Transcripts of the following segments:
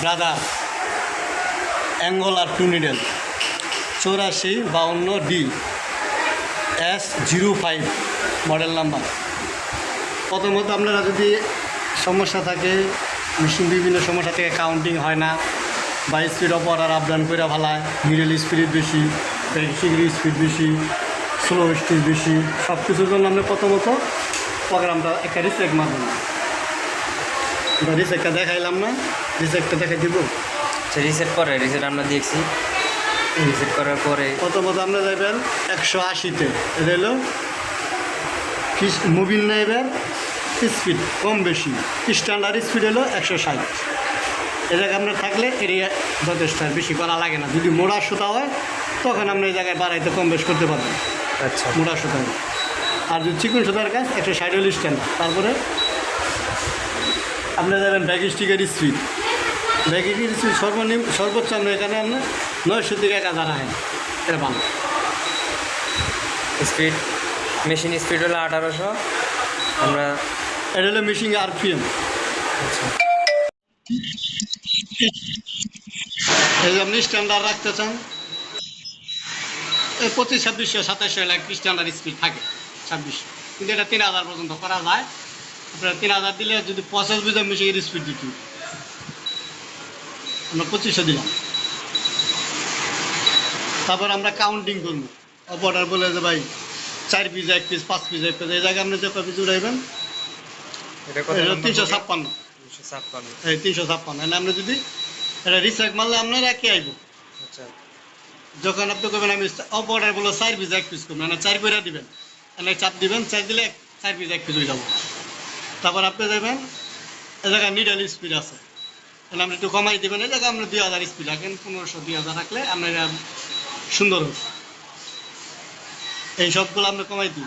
Brother, অ্যাঙ্গোলার two needle চৌরাশি বাউন্ন D, S zero five, model number. প্রথমত আপনারা যদি সমস্যা থাকে, মেশিন বিভিন্ন সমস্যা থেকে কাউন্টিং হয় না, বা স্পিড অপার আপ ডাউন করে ভালায় মিডল স্পিড বেশি সিগড়ি স্পিড বেশি স্লো স্পিড বেশি সব কিছুর জন্য আমরা প্রথমত প্রোগ্রামটা একটা রিসেক্ট মারবেন। রিসেক্টটা দেখাইলাম না। রিসেক্টটা দেখাই দিব। সে রিসেট করে রিসেট আমরা দেখছি। রিসেট করার পরে প্রথমত আমরা যাবেন একশো আশিতে। এটা হলো মোবিল নেবেন স্পিড কম বেশি। স্ট্যান্ডার্ড স্পিড হলো একশো ষাট। এ জায়গায় আপনার থাকলে এরিয়া যথেষ্ট আর বেশি করা লাগে না। যদি মোড়া সুতা হয় তখন আপনি এই জায়গায় বাড়াইতে কম বেশ করতে পারবেন আচ্ছা। মোড়া সুতা। আর যদি চিকন সুতার কাজ একশো ষাট হলো স্ট্যান্ডার্ড তারপরে আপনি যাবেন ব্যাগ স্টিকের স্পিড। ব্যাগের স্পিড সর্বনিম্ন সর্বোচ্চ আমরা এখানে আপনার নয়শো থেকে এক হাজার আহেন এটা ভালো। স্পিড মেশিন স্পিড হলো আঠারোশো। আমরা এটা হলো মেশিন আরপিএম। এই আপনি স্ট্যান্ডার্ড রাখতে চান পঁচিশ ছাব্বিশশো সাতাশশো লাখ স্ট্যান্ডার্ড স্পিড থাকে ছাব্বিশশো। কিন্তু এটা তিন হাজার পর্যন্ত করা যায়। আপনারা তিন হাজার দিলে যদি পঞ্চাশ বিঘা মেশিনের স্পিড দিত। আমরা পঁচিশশো দিলাম। তারপর আমরা কাউন্টিং করব। অপারেটার বলে যে ভাই চার পিস এক পিস পাঁচ পিস এক পিস এই জায়গায় আপনি যে কয় পিস নম্বর তিনশো ছাপ্পান্ন। এই তিনশো ছাপ্পান্ন। এনে আমরা যদি এটা রিসার্চ মারলে আপনার একই আইব। আচ্ছা। যখন আপনি করবেন আমি অপর্ডার বলো চার পিস এক পিস করবেন চার করে দিবেন। এনে চাপ দিবেন চার দিলে চার পিস এক পিস হয়ে যাব। তারপর আপনি দেখবেন এ জায়গায় মিডল স্পিড আছে। তাহলে আপনি একটু কমাই দেবেন, এই জায়গায় আমরা দুই হাজার স্পিড রাখেন পনেরোশো, দুই হাজার রাখলে আপনার সুন্দর হবে এই সবগুলো আমরা কমাই দিন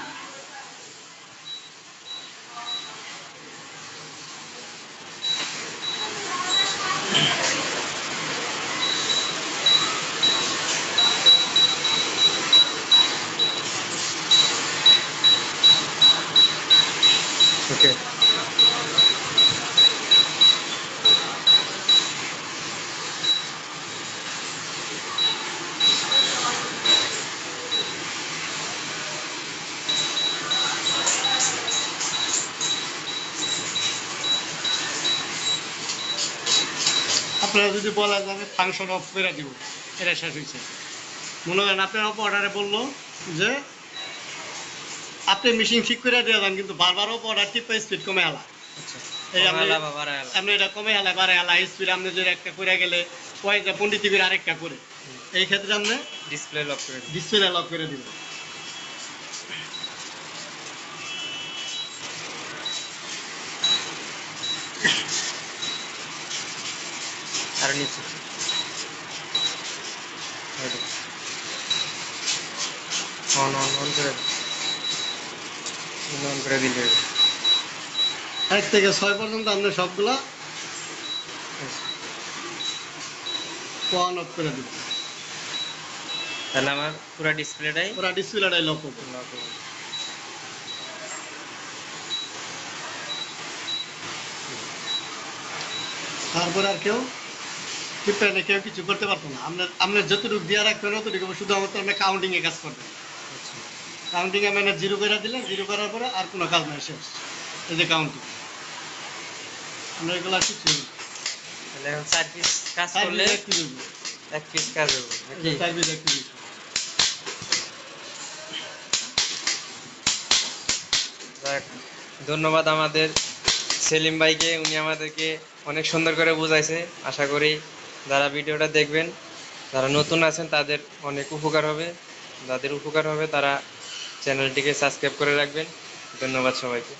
আপনারা যদি বলেন যে আমি ফাংশন অফ করে দিব এটা শেষ হয়েছে। মনে করেন আপনার অর্ডারে বলল যে আপনি মেশিন ঠিক করে দিয়ে যান কিন্তু বারবার অর্ডার টিপে স্পিড কমে আলা। আচ্ছা এই বাড়ালা। আপনি এটা কমে আলা বারে আলা স্পিড আপনি যদি একটা করে গেলে যে পন্ডিত টিভির আরেকটা করে। এই ক্ষেত্রে আপনি ডিসপ্লে লক করে ডিসপ্লে লক করে দিবেন। নিচে অন অন অন করে অন করে দিলে এক থেকে ছয় পর্যন্ত আপনি সবগুলা অন অফ করে দিবেন তাহলে আমার পুরো ডিসপ্লেটাই ওরা ডিসপ্লেটাই লক হবে তারপরে আর কেউ? টিপটা কেউ কিছু করতে পারতো না। আপনার আপনার যতটুকু দিয়ে রাখবেন অতটুকু শুধুমাত্র আপনি কাউন্টিং এ কাজ করবেন কাউন্টিং এ মানে জিরো করে দিলেন জিরো করার পরে আর কোনো কাজ নাই শেষ। এই যে কাউন্টিং আমরা এগুলো কিছু এখন চার পিস কাজ করলে এক পিস কাজ হবে চার পিস এক পিস। যাক, ধন্যবাদ আমাদের সেলিম ভাইকে। উনি আমাদেরকে অনেক সুন্দর করে বুঝাইছে। আশা করি যারা ভিডিওটা দেখবেন, যারা নতুন আছেন, তাদের অনেক উপকার হবে। যাদের উপকার হবে, তারা চ্যানেলটিকে সাবস্ক্রাইব করে রাখবেন। ধন্যবাদ সবাইকে।